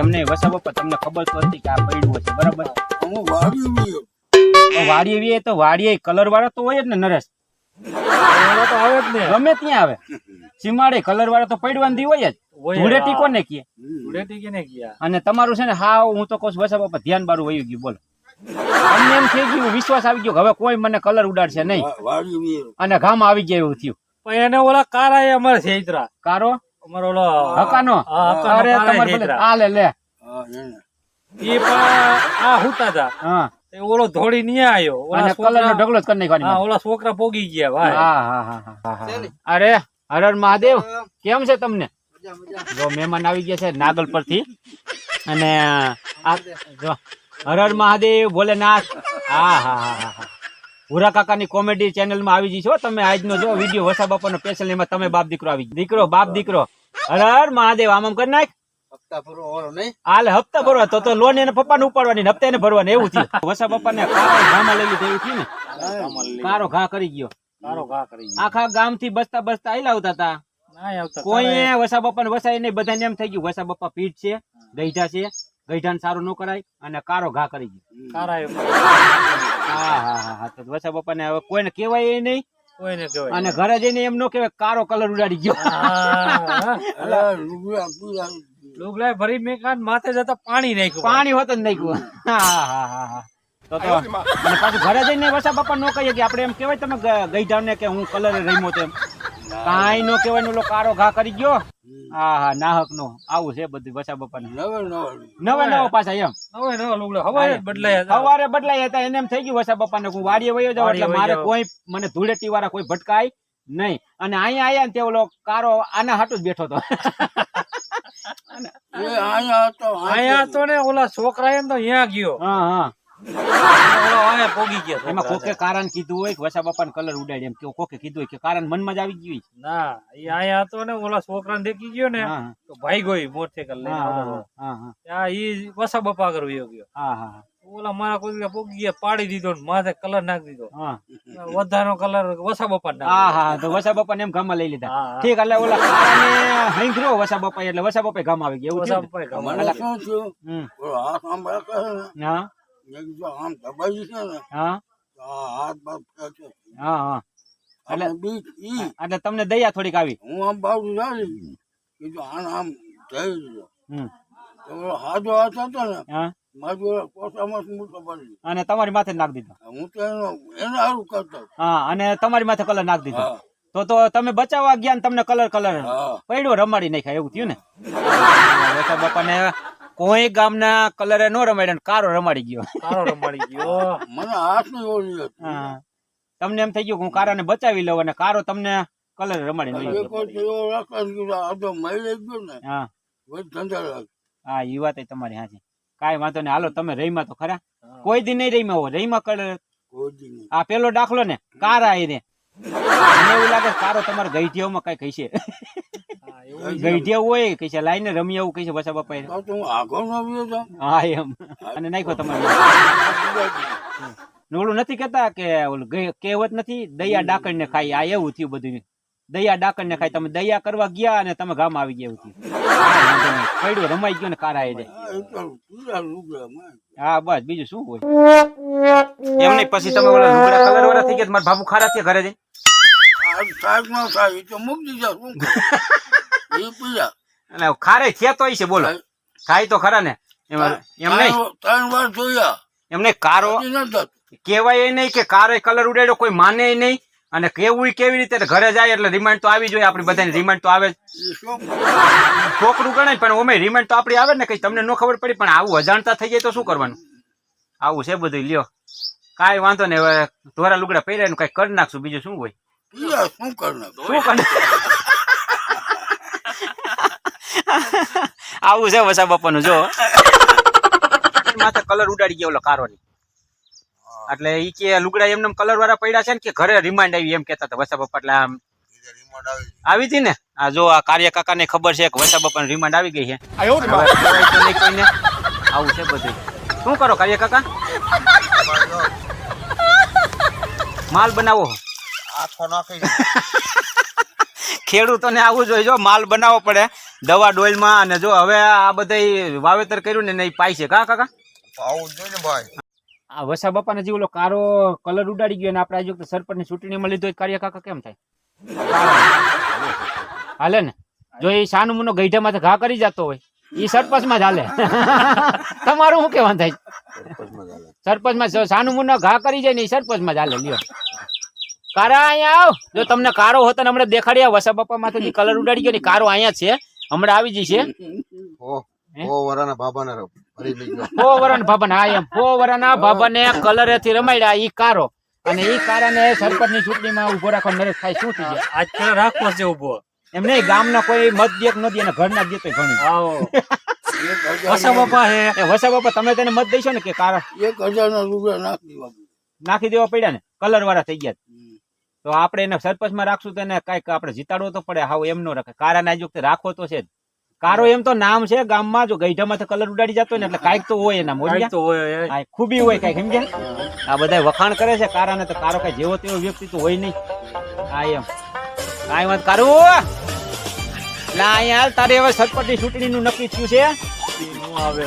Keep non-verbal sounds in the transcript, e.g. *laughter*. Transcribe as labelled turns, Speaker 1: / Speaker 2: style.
Speaker 1: એમ નહીં વસા બાપા તમને ખબર તો હતી કે આ પડ્યું હશે બરાબર?
Speaker 2: હું વાડી ગયો
Speaker 1: તો વાડીએ કલર વાળો તો હોય જ ને નરેશ.
Speaker 3: તો આવે જ ને.
Speaker 1: ગમે ત્યાં આવે. સીમાડે કલર વાળા તો પડવાની દી હોય જ. ધૂળેટી કોને કહે?
Speaker 3: ધૂળેટી કેને ગયા
Speaker 1: અને તમારું છે ને હા હું તો કહું છું વસા બાપા ધ્યાન બારું વયું ગયું બોલો. અમને એમ થઈ ગયું વિશ્વાસ આવી ગયો હવે કોઈ મને કલર ઉડાડશે નહીં. અને ગામ આવી ગયા એવું થયું.
Speaker 3: પણ એને ઓલા કારા એ અમારે છેતરા
Speaker 1: કારો?
Speaker 3: અમારો ઓલો
Speaker 1: હકાનો અરે તમારે ભલે.
Speaker 3: છેતરા.
Speaker 1: લે લે.
Speaker 2: હા એને
Speaker 3: એ પણ આ હુતા હતા
Speaker 1: હા.
Speaker 3: ઓલો ધોળી નહીં આવ્યો ઓલા
Speaker 1: કલર નો ઢગલો જ કરી નાખવાની
Speaker 3: હા ઓલા છોકરા પોગી ગયા ભાઈ.
Speaker 1: હા હા. અરે હરર મહાદેવ કેમ છે તમને? જો મહેમાન આવી ગયા છે નાગલ પરથી. અને આ જો મહાદેવ ભોલેનાથ. હા હા હા હા. હા ભૂરા કાકાની કોમેડી ચેનલમાં આવી જઈ છો તમે આજનો જો વીડિયો વસા બાપાનો સ્પેશિયલ એમાં તમે બાપ દીકરો આવી દીકરો બાપ દીકરો. હરર મહાદેવ આમ આમ કરી નાખ.
Speaker 2: હપ્તા ભરો નહીં.
Speaker 1: હાલે હપ્તા ભરવા. તો તો લોન એને પપ્પાને ઉપાડવાની હપ્તા એને ભરવાની. એવું થયું. વસા કારો ઘામાં લઈ લીધું એવું થયું ને? કારો ઘા કરી ગયો.
Speaker 3: કારો ઘા કરી ગયો.
Speaker 1: આખા ગામથી બસતા બસતા આયલા આવતા હતા કોઈ વસા બાપા વસાય નહીં. બધાને એમ થઈ ગયું વસા બાપા પીઠ છે ગઈઢા છે. ગઈઢાને સારું ન કરાય અને કારો ઘા કરી ગયો. હા હા હા હા. તો વસા બાપા હવે કોઈને કહેવાય નહીં.
Speaker 3: કોઈને કહેવાય
Speaker 1: અને ઘરે જઈને એમ નો કહેવાય કારો કલર ઉડાડી ગયો.
Speaker 3: ડુગલાય ભરી મેં કાન માથે જતા પાણી નાખ્યું.
Speaker 1: પાણી હોત જ નાખ્યું. હા હા હા હા તો તો અને પાછું ઘરે જઈને વસા બાપા નો કહીએ કે આપણે એમ કહેવાય તમે ગઈ જાવ ને કે હું કલર રમ્યો તેમ કાંઈ નો કહેવાય ને ઓલો કારો ઘા કરી ગયો. હા હા નાહક નો આવું છે બધું વસા બપા ને
Speaker 2: નવે. નવે
Speaker 1: નવા પાછા એમ.
Speaker 3: નવે નવા લુગડા. હવારે બદલાયા હતા.
Speaker 1: સવારે બદલાય હતા એને એમ થઈ ગયું વસા બપા ને હું વાડીએ વયો જાવ એટલે મારે કોઈ મને ધૂળેટી વાળા કોઈ ભટકાય નહીં. અને અહીંયા આયા ને તે ઓલો કારો આના હાટું જ બેઠો હતો.
Speaker 2: આયા
Speaker 3: અહીંયા તો ને ઓલા છોકરા એમ તો અહીંયા ગયો.
Speaker 1: હા હા.
Speaker 3: પોગી ગયા
Speaker 1: એમાં કોકે કારાને કીધું હોય કે વસા બાપા કલર ઉડાડે એમ. કોકે કીધું હોય કે કારણ મનમાં જ આવી ગયું
Speaker 3: ના એ અહીંયા હતો ને ઓલા છોકરાને દેખી ગયો ને તો ભાઈ ગયો મોટરસાઇકલ લઈને
Speaker 1: હા
Speaker 3: આવતો
Speaker 1: હા
Speaker 3: હતો.
Speaker 1: હા હા.
Speaker 3: ત્યાં ઈ વસા બપા કરવા વયો ગયો.
Speaker 1: હા હા
Speaker 3: ઓલા મારા કોઈ પોગી ગયા પાડી દીધો ને માથે કલર નાખી દીધો.
Speaker 1: હા.
Speaker 3: વધારનો કલર વસા બપા
Speaker 1: હા હા તો વસા બાપા ને એમ ગામમાં લઈ લીધા. ઠીક એટલે ઓલા હંગરો વસા બાપા એટલે વસા બાપા ગામ આવી ગયા.
Speaker 3: વસા ગામ
Speaker 2: શું થયું
Speaker 1: હા.
Speaker 2: મેં આમ દબાઈ છે ને
Speaker 1: હા?
Speaker 2: હાથ બાપ ખેંચે.
Speaker 1: હા હા.
Speaker 2: એટલે બીક ઈ.
Speaker 1: એટલે તમને દયા થોડીક આવી.
Speaker 2: હું આમ બાજુ જાળી કીધું આને આમ
Speaker 1: હમ.
Speaker 2: તો હાજો હાથ હતો ને
Speaker 1: હા? અને તમારી માથે નાખી દીધો.
Speaker 2: હું તો એનો એને સારું કરતો
Speaker 1: હા અને તમારી માથે કલર નાખી દીધો. તો તો તમે બચાવવા ગયા ને તમને કલર કલર પડ્યો રમાડી નાખ્યા એવું થયું ને? બાપા બાપાને કોઈ ગામના કલરે નો રમાડ્યો ને કારો રમાડી ગયો.
Speaker 3: કારો રમાડી ગયો.
Speaker 2: મને હાથ
Speaker 1: નો. તમને એમ થઈ ગયું હું હું કારાને બચાવી લઉં અને કારો તમને કલર રમાડી
Speaker 2: ને મળી ગયો ને.
Speaker 1: હા. હા એ વાત તમારી હાચી. કાઈ વાંધો નહીં. હાલો તમે રહીમાં તો ખરા. કોઈ દી નહીં રહીમાં હો રહીમાં કલર
Speaker 2: કોઈ
Speaker 1: આ પેલો દાખલો ને કારા એ રે. મને એવું લાગે કારો તમારે ગઈઢિયાઓમાં કઈ કહીશે ગઈઢિયા હોય કહીશે લાઈને રમી આવું કહીશે વસા બાપા
Speaker 2: તો તો હું આગો આવ્યો તો.
Speaker 1: હા એમ. અને નાખ્યો તમારે. ઓલું નથી કેતા કે ઓલું કહેવત નથી દયા ડાકણ ને ખાઈ આ એવું થયું બધું. દયા ડાકણ ને ખાઈ તમે દયા કરવા ગયા અને તમે ગામ આવી ગયા એવું થયું. પડ્યું રમાઈ ગયો ને કારા હા બસ બીજું શું હોય? એમ નહીં પછી તમે ઓલા લુગડા કલર વાળા થઈ ગયા તો મારા બાપુ ખારા થયા ઘરે જઈને?
Speaker 2: આ સાહેબ નો થાય તો મૂકી દીધા શું એ પીડા
Speaker 1: અને ખારે થયા તો છે બોલો. થાય તો ખરા ને. એમાં નહીં?
Speaker 2: ત્રણ- વાર જોયા.
Speaker 1: એમને કારો. કહેવાય નહીં કે કારો કલર ઉડાડ્યો કોઈ માને નહીં. અને કેવું કેવી રીતે? ઘરે જાય એટલે રિમાન્ડ તો આવી જોઈએ આપણી બધાને રિમાન્ડ તો આવે છોકરું ગણાય પણ ઓમે રિમાન્ડ તો આપણી આવે ને કઈ તમને ન ખબર પડી પણ આવું અજાણતા થઈ જાય તો શું કરવાનું? આવું છે બધું લ્યો. કાંઈ વાંધો નહીં હવે ધોરા લુગડા પહેર્યા કઈ કરી નાખશું બીજું શું હોય?
Speaker 2: શું
Speaker 1: કરે *laughs* આવું છે વસા બાપાનું જો. માથે કલર ઉડાડી ગયો ઓલો કારોની. એટલે ઈ કે લુગડા એમને કલર વાળા પડ્યા છે ને કે ઘરે રિમાન્ડ આવી એમ કેતા હતા વસા બાપા એટલે આમ
Speaker 2: આવી
Speaker 1: આવી હતી ને? આ જો આ કાર્ય કાકા ને ખબર છે કે વસા બાપા રિમાન્ડ આવી ગઈ છે. આવું છે બધું. શું કરો કાર્ય કાકા? માલ બનાવો. *laughs* ખેડૂતોને આવું જોઈએ જો માલ બનાવવો પડે. દવા ડોલમાં અને જો હવે આ બધા વાવેતર કર્યું ને પાય છે. કા કાકા?
Speaker 2: આવું જોઈએ ને ભાઈ.
Speaker 1: આ વસા બાપાને જે ઓલો કારો કલર ઉડાડી ગયો ને આપણે આજે વખતે સરપંચની ચૂંટણીમાં લીધો હોય કાર્ય કાકા કેમ થાય? હાલે ને? જો એ સાનું મુનો ગઈઢામાં ઘા કરી જતો હોય એ સરપંચમાં જ હાલે. *laughs* તમારું શું કહેવાનું થાય? સરપંચમાં સ- સાનું મુનો ઘા કરી જાય ને એ સરપંચમાં જ હાલે લ્યો. કારા અહીંયા આવ. જો તમને કારો હોતો ને હમણાં દેખાડ્યા વસા બાપા માંથી કલર ઉડાડી ગયો ને કારો અહીંયા છે. હમણાં આવી જશે
Speaker 4: ઓ ઓ વરાના બાબાને ગયો.
Speaker 1: ફો વરણ ભાભન હા એમ. ફો વરણના ભાભને કલરેથી રમાડ્યા ઈ કારો. અને ઈ કારાને સરપંચની ચૂંટણીમાં ઊભો રાખવા નરેશ થાય શું થઈ
Speaker 3: રાખવો છે ઊભો
Speaker 1: એમ નહીં ગામના કોઈ મત દેખ નથી અને ઘરના દેતો ઘણું
Speaker 3: આવો.
Speaker 1: તમે તેને મત દઈશો ને કે કારા
Speaker 2: એક હજાર ના રૂપિયા નાખી દેવા
Speaker 1: પડ્યા ને? કલર વાળા થઈ ગયા. તો આપણે એને સરપંચમાં રાખશું તો એને કંઈક આપણે જીતાડવો તો પડે હાવ એમ નો રાખે. કારાને નાજુક રાખવો તો છે જ. કારો એમ તો નામ છે ગામમાં જો ગઈઢામાં કલર ઉડાડી જતો ને એટલે કાંઈક તો હોય એના
Speaker 3: કાંઈક તો હોય.
Speaker 1: ખૂબી હોય કઈ સમજ્યા આ બધા વખાણ કરે છે કારાને તો કારો કઈ જેવો તેવો વ્યક્તિ તો હોય નહીં. હા એમ. કાંઈ વાત કારું ના અહીંયા હાલ તારે હવે સરપંચની ચૂંટણીનું નક્કી થયું છે.
Speaker 3: નું આવે.